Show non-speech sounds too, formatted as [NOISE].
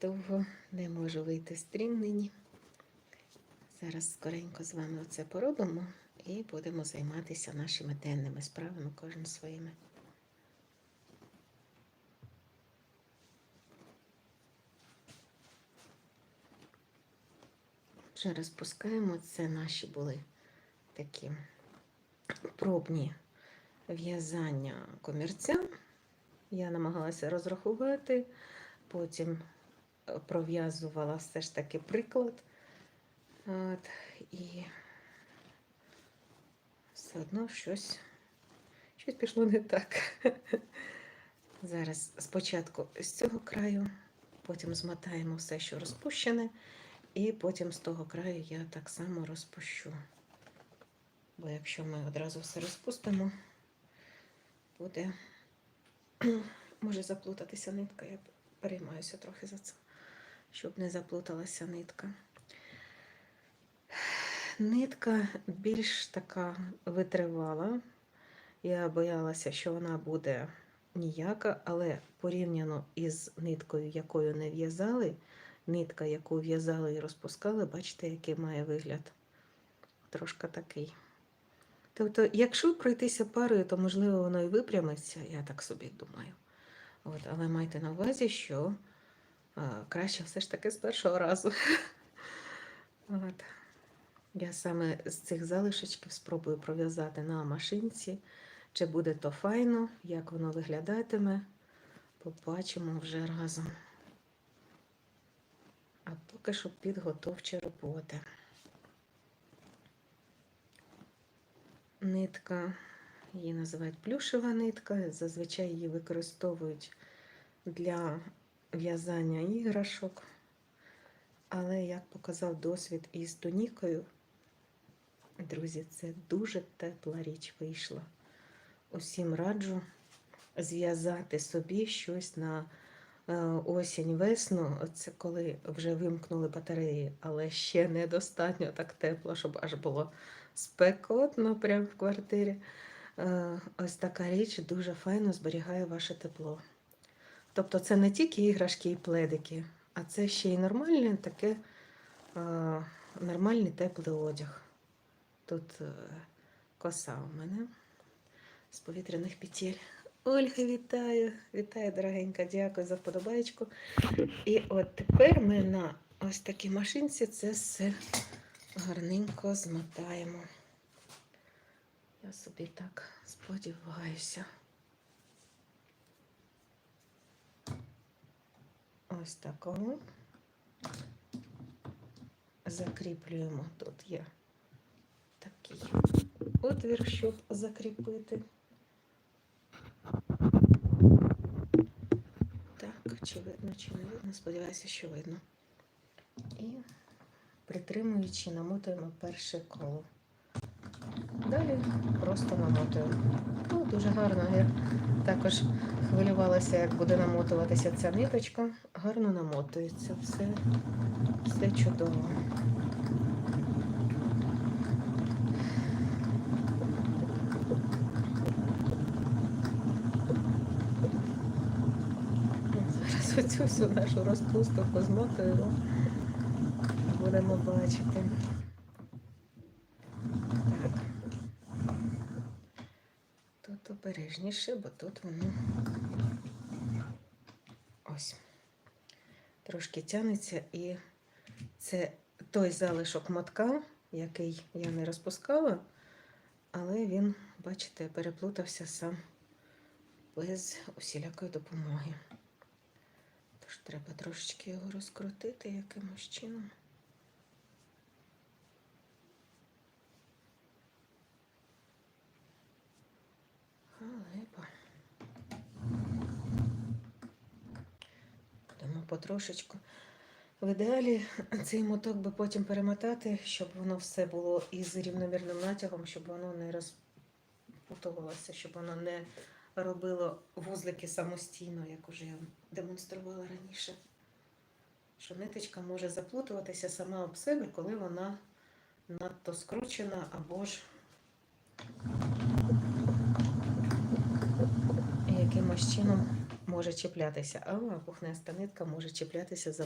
Довго не можу вийти з стрім нині. Зараз скоренько з вами оце поробимо і будемо займатися нашими денними справами, кожен своїми. Вже розпускаємо. Це наші були такі пробні в'язання комірця. Я намагалася розрахувати, потім пров'язувала все ж таки приклад. От, і все одно щось, щось пішло не так. [LAUGHS] Зараз спочатку з цього краю, потім змотаємо все, що розпущене, і потім з того краю я так само розпущу. Бо якщо ми одразу все розпустимо, буде [CLEARS THROAT] може заплутатися нитка. Я переймаюся трохи за це, щоб не заплуталася нитка. Нитка більш така витривала. Я боялася, що вона буде ніяка, але порівняно із ниткою, якою не в'язали, нитка, яку в'язали і розпускали, бачите, який має вигляд. Трошки такий. Тобто, якщо пройтися парою, то можливо воно і випрямиться, я так собі думаю. От, але майте на увазі, що краще все ж таки з першого разу. От. Я саме з цих залишечків спробую пров'язати на машинці. Чи буде то файно, як воно виглядатиме, побачимо вже разом. А поки що підготовчі роботи. Нитка, її називають плюшева нитка. Зазвичай її використовують для в'язання іграшок. Але, як показав досвід із тунікою, друзі, це дуже тепла річ вийшла. Усім раджу зв'язати собі щось на е, осінь-весну. Це коли вже вимкнули батареї, але ще недостатньо так тепло, щоб аж було спекотно прямо в квартирі. Е, Ось така річ дуже файно зберігає ваше тепло. Тобто це не тільки іграшки і пледики, а це ще й нормальне таке е, нормальний теплий одяг. Тут е, коса у мене з повітряних петель. Ольга, вітаю! Вітаю, дорогенька, дякую за вподобайку. І от тепер ми на ось такій машинці це все гарненько змотаємо. Я собі так сподіваюся. Ось такого. Закріплюємо. Тут є такий отвір, щоб закріпити. Так, чи видно, чи не видно? Сподіваюся, що видно. І притримуючи, намотуємо перше коло. Далі просто намотуємо. Ну, дуже гарно. Я також хвилювалася, як буде намотуватися ця ниточка. Гарно намотується. Все, все чудово. Зараз оцю всю нашу розпусту позмотуємо. Будемо бачити. Так. Тут обережніше, бо тут воно ось трошки тянеться, і це той залишок мотка, який я не розпускала, але він, бачите, переплутався сам без усілякої допомоги. Тож треба трошечки його розкрутити якимось чином. Халепа. Будемо потрошечку. В ідеалі цей моток би потім перемотати, щоб воно все було із рівномірним натягом, щоб воно не розпутувалося, щоб воно не робило вузлики самостійно, як уже я демонструвала раніше. Що ниточка може заплутуватися сама об себе, коли вона надто скручена або ж якимось чином може чіплятися, а пухнаста нитка може чіплятися за